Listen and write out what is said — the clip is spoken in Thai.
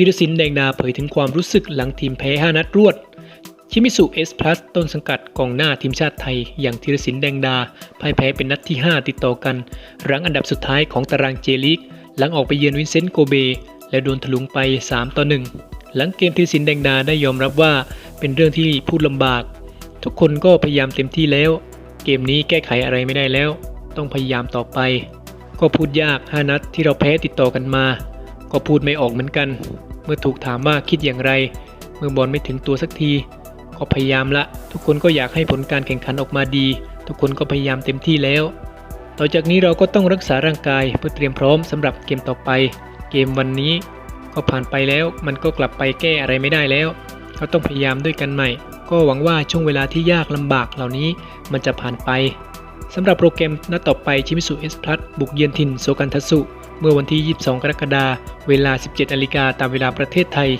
ธีรศิลป์แดงดาเผยถึงความรู้สึกหลังทีมแพ้ 5 นัดรวด ชิมิสุเอสพลัสต้นสังกัดกองหน้าทีมชาติไทย อย่างธีรศิลป์แดงดาพ่ายแพ้เป็นนัดที่ 5 ติดต่อกัน รั้งอันดับสุดท้ายของตารางเจลีก หลังออกไปเยือนวินเซนต์โกเบ และโดนถลุงไป 3 ต่อ 1 หลังเกมธีรศิลป์แดงดาได้ยอมรับว่าเป็นเรื่องที่พูดลำบาก ทุกคนก็พยายามเต็มที่แล้ว เกมนี้แก้ไขอะไรไม่ได้แล้ว ต้องพยายามต่อไป ก็พูดยาก 5 นัดที่เราแพ้ติดต่อกันมาก็พูดไม่ออกเหมือนกัน มื่อถูกถามว่าคิดอย่างไร เมื่อบอลไม่ถึงตัวสักทีก็พยายามละ ทุกคนก็อยากให้ผลการแข่งขันออกมาดี ทุกคนก็พยายามเต็มที่แล้วต่อจากนี้เราก็ต้องรักษาร่างกายเพื่อเตรียมพร้อมสำหรับเกมต่อไป เกมวันนี้ ก็ผ่านไปแล้วมันก็กลับไปแก้อะไรไม่ได้แล้ว เราต้องพยายามด้วยกันใหม่ ก็หวังว่าช่วงเวลาที่ยากลำบากเหล่านี้มันจะผ่านไปสำหรับโปรแกรมนัดต่อไปชิมิสุเอสพลัสบุกเยือนถิ่นโซกันทัสุ เมื่อวันที่ 22 กรกฎาคม เวลา 17นาฬิกาตามเวลาประเทศไทย